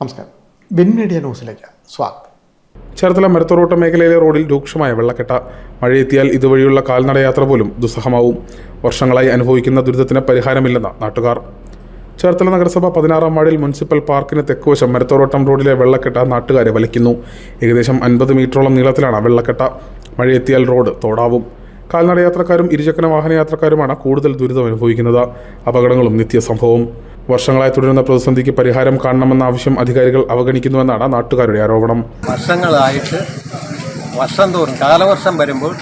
നമസ്കാരം. Bin media ന്യൂസിലേക്ക് സ്വാഗതം. ചേർത്തല മരത്തോറോട്ട മേഖലയിലെ റോഡിൽ രൂക്ഷമായ വെള്ളക്കെട്ട. മഴയെത്തിയാൽ ഇതുവഴിയുള്ള കാൽനടയാത്ര പോലും ദുസ്സഹമാവും. വർഷങ്ങളായി അനുഭവിക്കുന്ന ദുരിതത്തിന് പരിഹാരമില്ലെന്ന നാട്ടുകാർ. ചേർത്തല നഗരസഭ പതിനാറാം വാർഡിൽ മുനിസിപ്പൽ പാർക്കിന് തെക്കുവശം മരത്തോറോട്ടം റോഡിലെ വെള്ളക്കെട്ട നാട്ടുകാരെ വലിക്കുന്നു. ഏകദേശം അൻപത് മീറ്ററോളം നീളത്തിലാണ് വെള്ളക്കെട്ട. മഴയെത്തിയാൽ റോഡ് തോടാവും. കാൽനടയാത്രക്കാരും ഇരുചക്ര വാഹനയാത്രക്കാരുമാണ് കൂടുതൽ ദുരിതം അനുഭവിക്കുന്നത് അപകടങ്ങളും നിത്യസംഭവം. വർഷങ്ങളായി തുടരുന്ന പ്രതിസന്ധിക്ക് പരിഹാരം കാണണമെന്ന ആവശ്യം അധികാരികൾ അവഗണിക്കുന്നുവെന്നാണ് നാട്ടുകാരുടെ ആരോപണം. വർഷങ്ങളായിട്ട് വർഷം തോറും കാലവർഷം വരുമ്പോൾ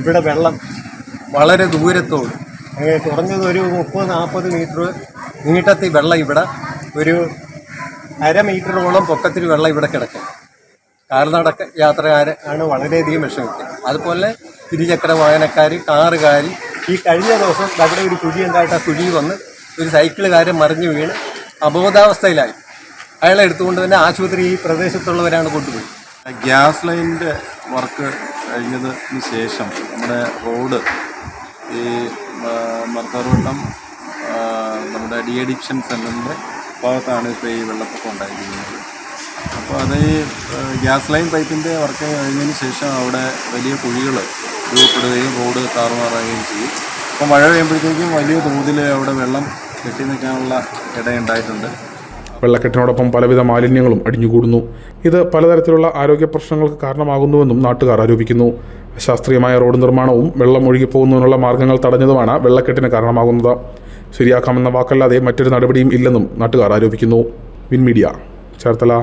ഇവിടെ വെള്ളം വളരെ ദൂരത്തോട് കുറഞ്ഞത് ഒരു മുപ്പത് നാൽപ്പത് മീറ്റർ നീട്ടത്തിൽ വെള്ളം ഇവിടെ ഒരു അര മീറ്ററോളം പൊക്കത്തിൽ വെള്ളം ഇവിടെ കിടക്കും. കാൽനടക്ക യാത്രക്കാർ ആണ് വളരെയധികം വിഷമിക്കുന്നത് അതുപോലെ ഇരുചക്ര വാഹനക്കാർ കാറുകാർ ഈ കഴിഞ്ഞ ദിവസം അവിടെ ഒരു കുഴി ഉണ്ടായിട്ട് ആ കുഴി വന്ന് ഒരു സൈക്കിളുകാരൻ മറിഞ്ഞു വീണ് അബോധാവസ്ഥയിലായി. അയാളെ എടുത്തുകൊണ്ട് തന്നെ ആശുപത്രി ഈ പ്രദേശത്തുള്ളവരാണ് കൊണ്ടുപോയി. ഗ്യാസ് ലൈനിന്റെ വർക്ക് കഴിഞ്ഞതിന് ശേഷം നമ്മുടെ റോഡ് ഈ മർത്തറോട്ടം നമ്മുടെ ഡി അഡിക്ഷൻ സെന്ററിന്റെ ഭാഗത്താണ് ഇപ്പോൾ ഈ വെള്ളപ്പൊക്കം ഉണ്ടായിരിക്കുന്നത്. അപ്പോൾ അത് ഈ ഗ്യാസ് ലൈൻ പൈപ്പിന്റെ വർക്ക് കഴിഞ്ഞതിന് ശേഷം അവിടെ വലിയ കുഴികൾ രൂപപ്പെടുകയും റോഡ് താറുമാറുകയും ചെയ്യും. അപ്പോൾ മഴ പെയ്യുമ്പോഴത്തേക്കും വലിയ തോതിൽ അവിടെ വെള്ളം കെട്ടി നിൽക്കാനുള്ള ഇടയുണ്ടായിട്ടുണ്ട്. വെള്ളക്കെട്ടിനോടൊപ്പം പലവിധ മാലിന്യങ്ങളും അടിഞ്ഞുകൂടുന്നു. ഇത് പലതരത്തിലുള്ള ആരോഗ്യ പ്രശ്നങ്ങൾക്ക് കാരണമാകുന്നുവെന്നും നാട്ടുകാർ ആരോപിക്കുന്നു. ശാസ്ത്രീയമായ റോഡ് നിർമ്മാണവും വെള്ളം ഒഴുകിപ്പോകുന്നതിനുള്ള മാർഗങ്ങൾ തടഞ്ഞതുമാണ് വെള്ളക്കെട്ടിന് കാരണമാകുന്നത്. ശരിയാക്കാമെന്ന വാക്കല്ലാതെ മറ്റൊരു നടപടിയും ഇല്ലെന്നും നാട്ടുകാർ ആരോപിക്കുന്നു. വിൻമീഡിയ ചേർത്തല.